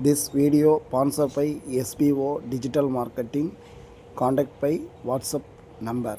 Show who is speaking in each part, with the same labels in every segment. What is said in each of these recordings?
Speaker 1: This video sponsored by SBO Digital Marketing contact by WhatsApp number.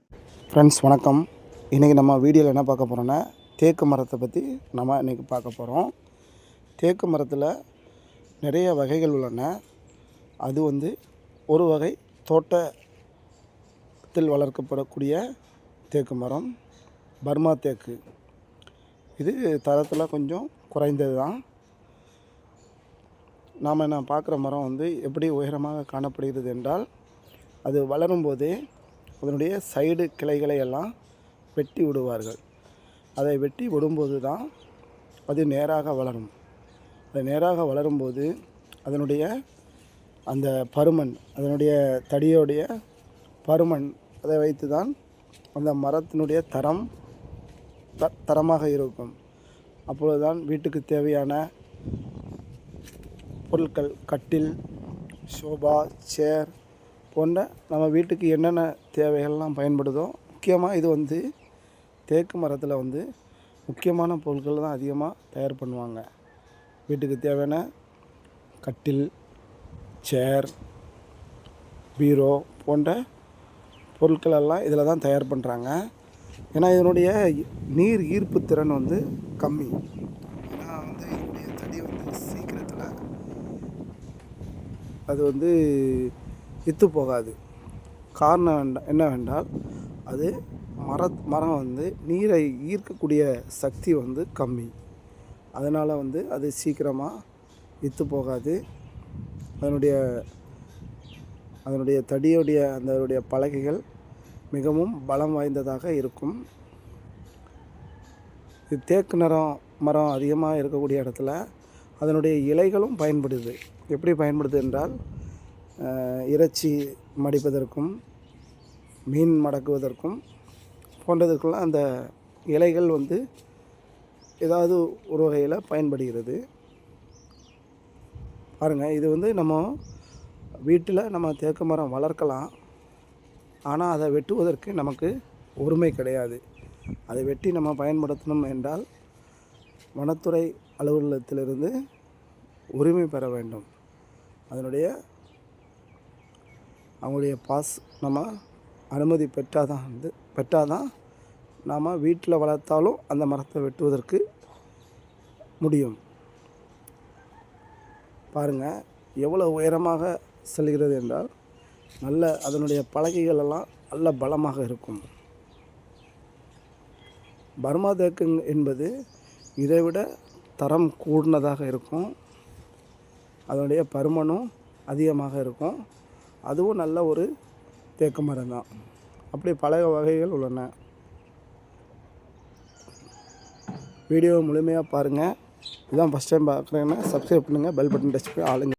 Speaker 1: Friends வணக்கம். இன்றைக்கி நம்ம வீடியோவில் என்ன பார்க்க போகிறோன்னா தேக்கு மரத்தை பற்றி நம்ம இன்றைக்கி பார்க்க போகிறோம் தேக்கு மரத்தில் நிறைய வகைகள் உள்ளன. அது வந்து ஒரு வகை தோட்டத்தில் வளர்க்கப்படக்கூடிய தேக்கு மரம் பர்மா தேக்கு. இது தரத்தில் கொஞ்சம் குறைந்தது தான். நாம் என்ன பார்க்குற மரம் வந்து எப்படி உயரமாக காணப்படுகிறது என்றால் அது வளரும்போதே அதனுடைய சைடு கிளைகளை எல்லாம் வெட்டி விடுவார்கள். அதை வெட்டி விடும்போது தான் அது நேராக வளரும். அது நேராக வளரும்போது அதனுடைய அந்த பருமன் அதனுடைய தடியோடைய பருமன் அதை வைத்து தான் அந்த மரத்தினுடைய தரம் த தரமாக இருக்கும். அப்பொழுதுதான் வீட்டுக்கு தேவையான பொருட்கள் கட்டில் சோபா சேர் போன்ற நம்ம வீட்டுக்கு என்னென்ன தேவைகள்லாம் பயன்படுதோ முக்கியமாக இது வந்து தேக்கு மரத்தில் வந்து முக்கியமான பொருட்கள் தான் அதிகமாக தயார் பண்ணுவாங்க. வீட்டுக்கு தேவையான கட்டில் சேர் பீரோ போன்ற பொருட்கள் எல்லாம் இதில் தான் தயார் பண்ணுறாங்க ஏன்னா இதனுடைய நீர் ஈர்ப்பு திறன் வந்து கம்மி. ஏன்னா வந்து இதனுடைய தடி வந்து சீக்கிரத்தில் அது வந்து வித்து போகாது. காரணம் வேண்டா என்னவென்றால் அது மர மரம் வந்து நீரை ஈர்க்கக்கூடிய சக்தி வந்து கம்மி. அதனால் வந்து அது சீக்கிரமாக வித்து போகாது. அதனுடைய அதனுடைய தடியுடைய அதனுடைய பலகைகள் மிகவும் பலம் வாய்ந்ததாக இருக்கும். இது தேக்கு நிறம் மரம் அதிகமாக இருக்கக்கூடிய இடத்துல அதனுடைய இலைகளும் பயன்படுது. எப்படி பயன்படுது என்றால் இறைச்சி மடிப்பதற்கும் மீன் மடக்குவதற்கும் போன்றதற்கெல்லாம் அந்த இலைகள் வந்து ஏதாவது ஒரு வகையில் பயன்படுகிறது. பாருங்கள் இது வந்து நம்ம வீட்டில் நம்ம தேக்கு மரம் வளர்க்கலாம். ஆனால் அதை வெட்டுவதற்கு நமக்கு உரிமை கிடையாது. அதை வெட்டி நம்ம பயன்படுத்தணும் என்றால் வனத்துறை அலுவலகத்திலிருந்து உரிமை பெற வேண்டும். அதனுடைய அவங்களுடைய பாஸ் நம்ம அனுமதி பெற்றால் தான் வந்து பெற்றால் தான் நாம் வீட்டில் வளர்த்தாலும் அந்த மரத்தை வெட்டுவதற்கு முடியும். பாருங்கள் எவ்வளோ உயரமாக செல்கிறது என்றால் நல்ல அதனுடைய பலகைகள் எல்லாம் நல்ல பலமாக இருக்கும். பர்மா தேக்கு என்பது இதைவிட தரம் கூடினதாக இருக்கும். அதனுடைய பருமனும் அதிகமாக இருக்கும். அதுவும் நல்ல ஒரு தேக்கு மரம் தான். அப்படி பல வகைகள் உள்ளன. வீடியோ முழுமையாக பாருங்கள் இதான் ஃபஸ்ட் டைம் பார்க்குறேன்னா சப்ஸ்கிரைப் பண்ணுங்கள் பெல் பட்டன் டச் பண்ணி ஆளுங்க.